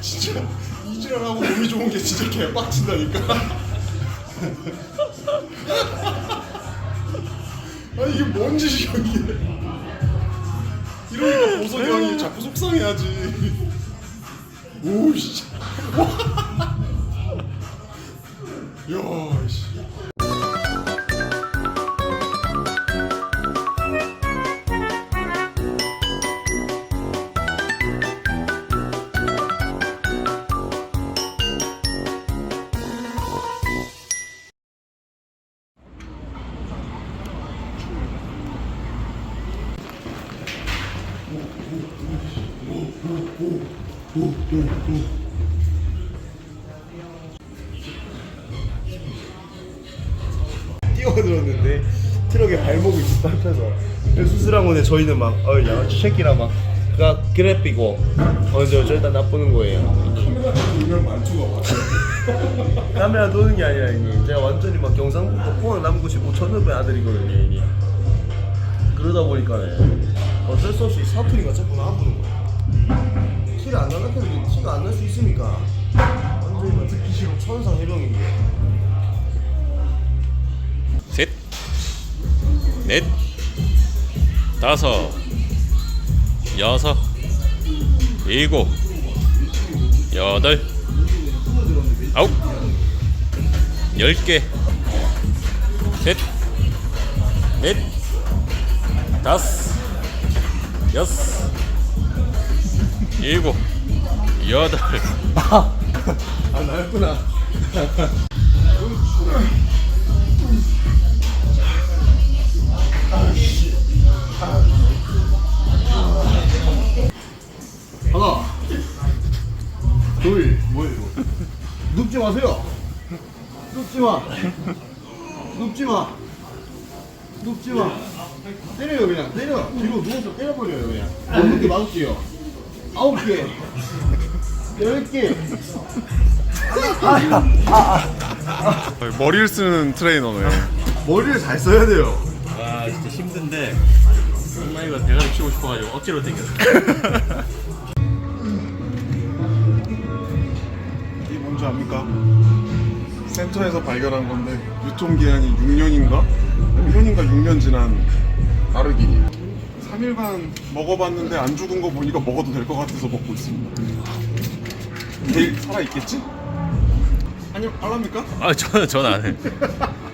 진짜 이지랄하고 몸이 좋은 게 진짜 개빡친다니까. 아니 이게 뭔 짓이야 이게. 이러니까 보석이 형이 자꾸 속상해하지. 오 씨. 야 씨. 수술하고 저희는 막 어이 양아치 새끼라 막 그가 그래피고 먼저 저기다 놔보는 거예요. 카메라 노는 게 아니라 이니 제가 완전히 막 경상북도 포항 남구시 5천원의 아들이거든요 이니 그러다 보니까는 어쩔 수 없이 사투리가 자꾸 나와보는 거야 티를 안 날라 해도 티가 안 날 수 있으니까. 완전히 막 듣기 싫어 천상 해병인 게 셋, 넷, 다섯, 여섯, 일곱, 여덟, 아홉, 열 개, 셋, 넷, 다섯, 여섯, 일곱, 여덟, 아 나였구나 눕지 마세요. 눕지 마. 눕지 마. 눕지 마. 때려요 그냥. 때려. 뒤로 누워서 때려버려요 그냥. 아홉 개 맞을게요. 아홉 개 열개. 머리를 쓰는 트레이너네. 머리를 잘 써야 돼요. 와 진짜 힘든데. 정말 이거 대가리 키우고 싶어가지고 억지로 당겼어 뭔지 압니까? 센터에서 발견한 건데 유통기한이 6년인가? 5년인가 6년 지난 가르기 3일간 먹어봤는데 안 죽은 거 보니까 먹어도 될 것 같아서 먹고 있습니다 내일 살아있겠지? 아니요 알랍니까? 아 저는 저는 안 해.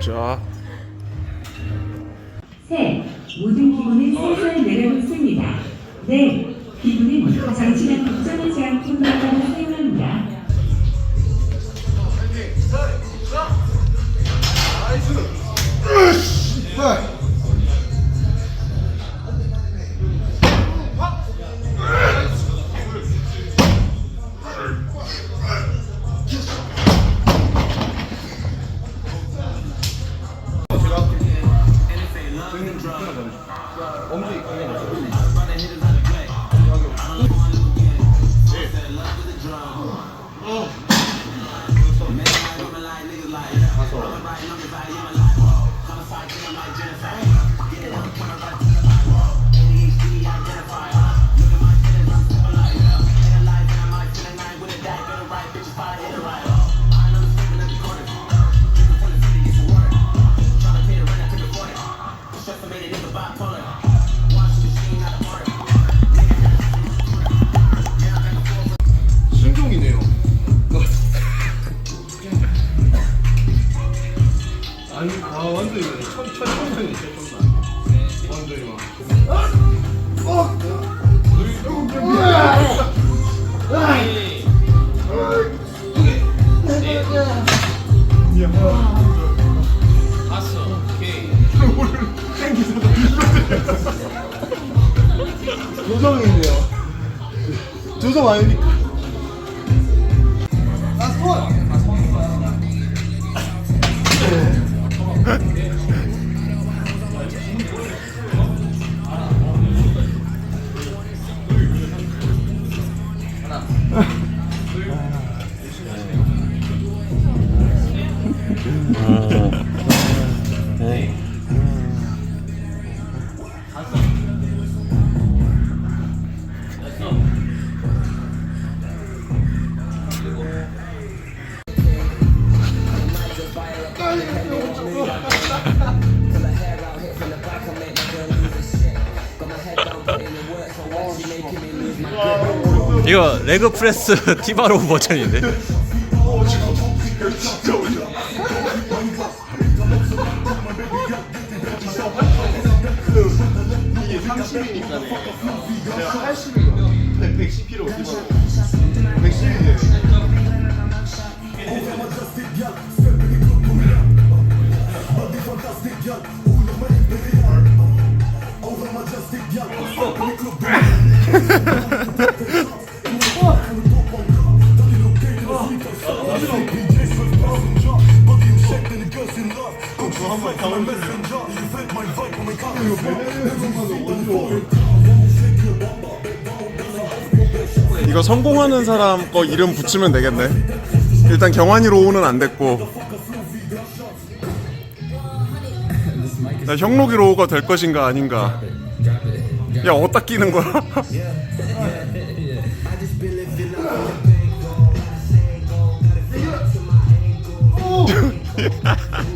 자 셋. 모든 기구는 살살 내려놓습니다. 넷. 조 레그 프레스 티바로 버전인데. 이게 30이니까네. 내가 80이요. 110kg 기본. 110인데. 이거 성공하는 사람 거 이름 붙이면 되겠네. 일단 경환이 로 우는 안 됐고. 나 형록이 로 우가 될 것인가 아닌가. 야 어디다 끼는 거야?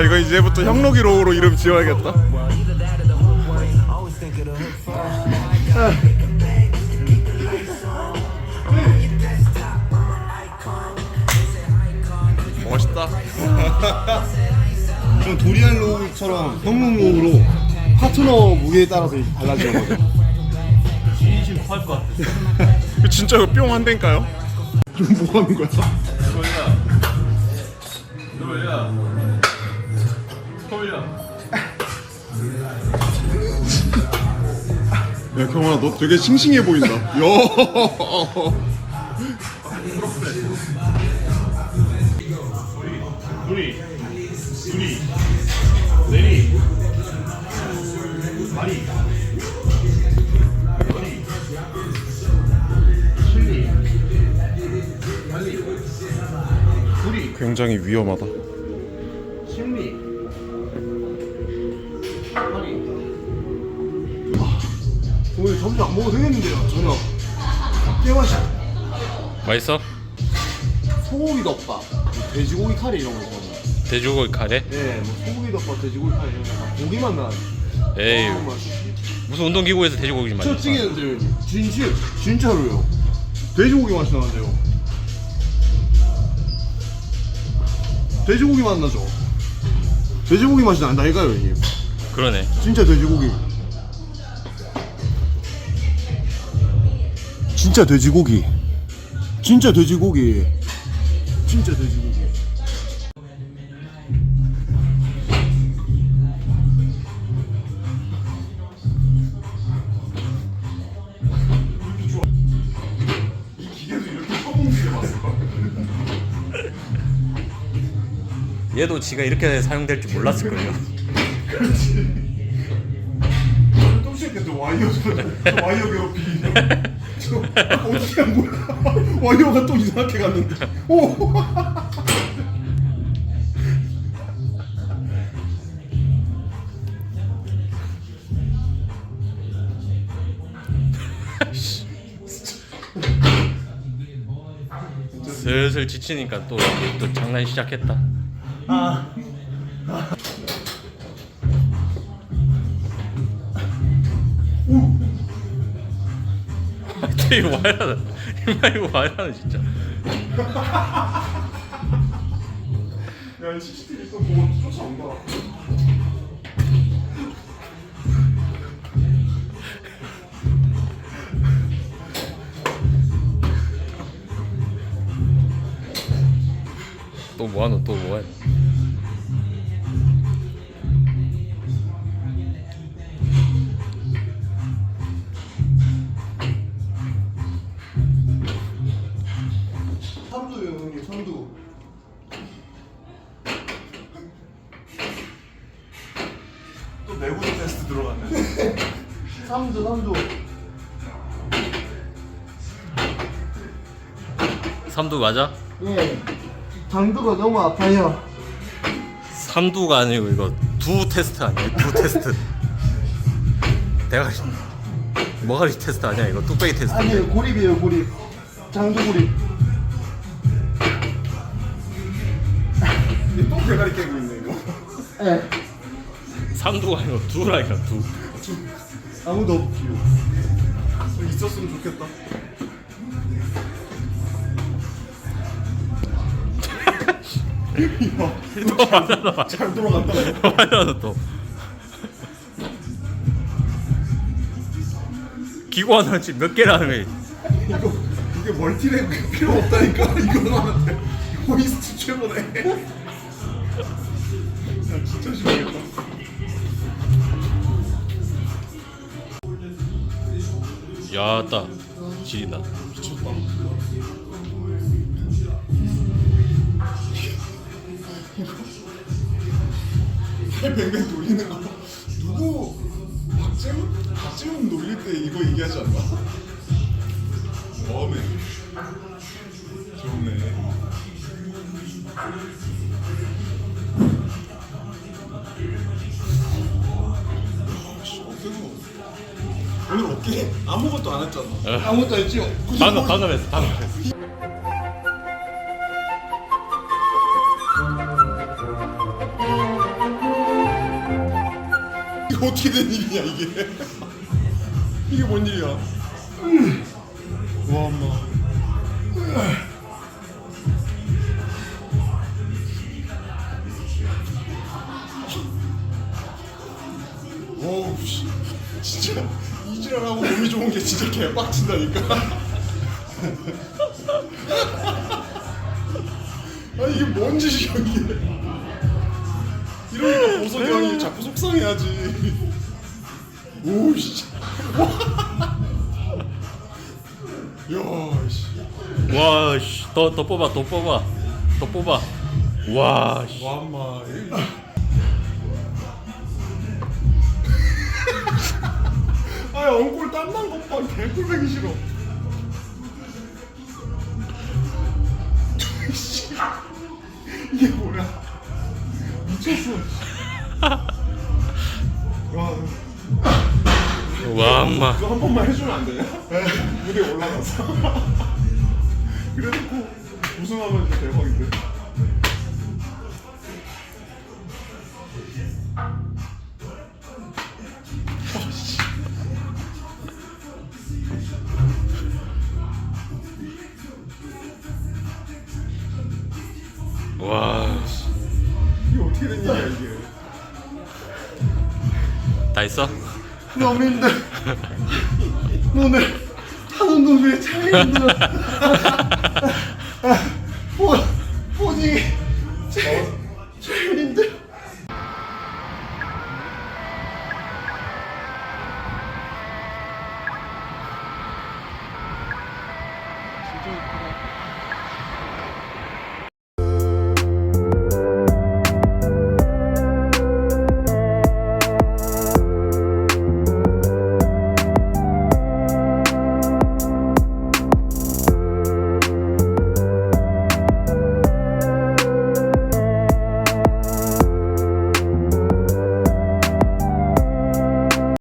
야 이거 이제부터 형록이 로우로 이름 지어야겠다. 멋있다. 그럼 도리안 로우처럼 형목 로우로 파트너 무게에 따라서 달라지는 거죠. 진심 토할 것 같아. 진짜 이거 뿅 한대니까요? 그럼 뭐 하는 거야? 야 경환아 너 되게 싱싱해 보인다. 야. 둘이. 둘이. 내리. 마리. 머리. 실리. 달리. 둘이. 굉장히 위험하다. 심리. 오늘 점심 안 먹어도 되겠는데요, 저녁. 깨맛이 맛있어? 소고기 덮밥, 돼지고기 카레 이런 거. 돼지고기 카레? 네, 뭐 소고기 덮밥, 돼지고기 카레 이런 거다 고기만 나. 에이 어, 맛. 무슨 운동기구에서 돼지고기 맛저 찌개는데요, 진실, 진짜로요. 돼지고기 맛이 나는데요. 돼지고기 맛 나죠? 돼지고기 맛이 난다니까요, 이게. 그러네 진짜 돼지고기. 진짜 돼지고기. 진짜 돼지고기. 진짜 돼지고기. 얘도 지가 이렇게 사용될 줄 몰랐을 거예요 또 시작했죠 와이어 저, 저 와이어 괴롭히기. 저 어떻게 한 거야? 와이어가 또 이상하게 갔는데. 오. 슬슬 지치니까 또, 또 장난 시작했다 이거 와이라다. 임마 이거 와이라다 진짜. 야, CCTV 또 보고 쫓아온다. 또 뭐하노 또 뭐하노. 또 내구도 테스트 들어갔네. 삼두 삼두. 삼두 맞아? 예. 장두가 너무 아파요. 삼두가 아니고 이거 두 테스트 아니야? 두 테스트. 대가리 머가리 테스트 아니야? 이거 뚝배기 테스트 아니에요 고립이에요 고립. 장두 고립. 이게 또 대가리 깨고 있네 이거. 예 삼두가 아니고 두라니까 두. 아무도 없지요 좀 있었으면 좋겠다. 또 맞아 잘 돌아간다. 맞아 또. 기고 하나 지금 몇 개를 하는 거야 이거 이게 멀티랩 필요 없다니까 이거만 돼 호이스트 최고네. 야 진짜 싫어겠다 야따. 지린다. 미쳤다 팔 뱅뱅 돌리는 거? 누구 박재훈? 박재훈 놀릴 때 이거 얘기하지 않나? 와네 좋네 어깨 아무것도 안 했잖아. 아무것도 없지요 방금 방금 했어 방금 했어. 이거 어떻게 된 일이냐 이게? 이게 뭔 일이야? 와 엄마. 와우 씨. 진짜 이지랄하고 몸이 좋은 게 진짜 개빡친다니까 아 이게 뭔 짓이야 이게 이러니까 보석이 형이 자꾸 속상해하지. 오 씨. 야 씨. 와 씨 더 더 뽑아 더 뽑아 더 뽑아 와 씨 와 엄마. 아 엉골 땀난 것 봐 개꿀배기 싫어. 씨. 이게 뭐야? 미쳤어. 와. 와 엄마 이거 한 번만 해주면 안 돼요? 무대 올라가서 그래놓고 우승하면 대박인데 와. 이게 어떻게 된 일이야 이게? 다 있어? 너무 힘들어. 오늘 하는 놈이 참 힘들어. 보, 보니 제일, 제일 힘들어? 진짜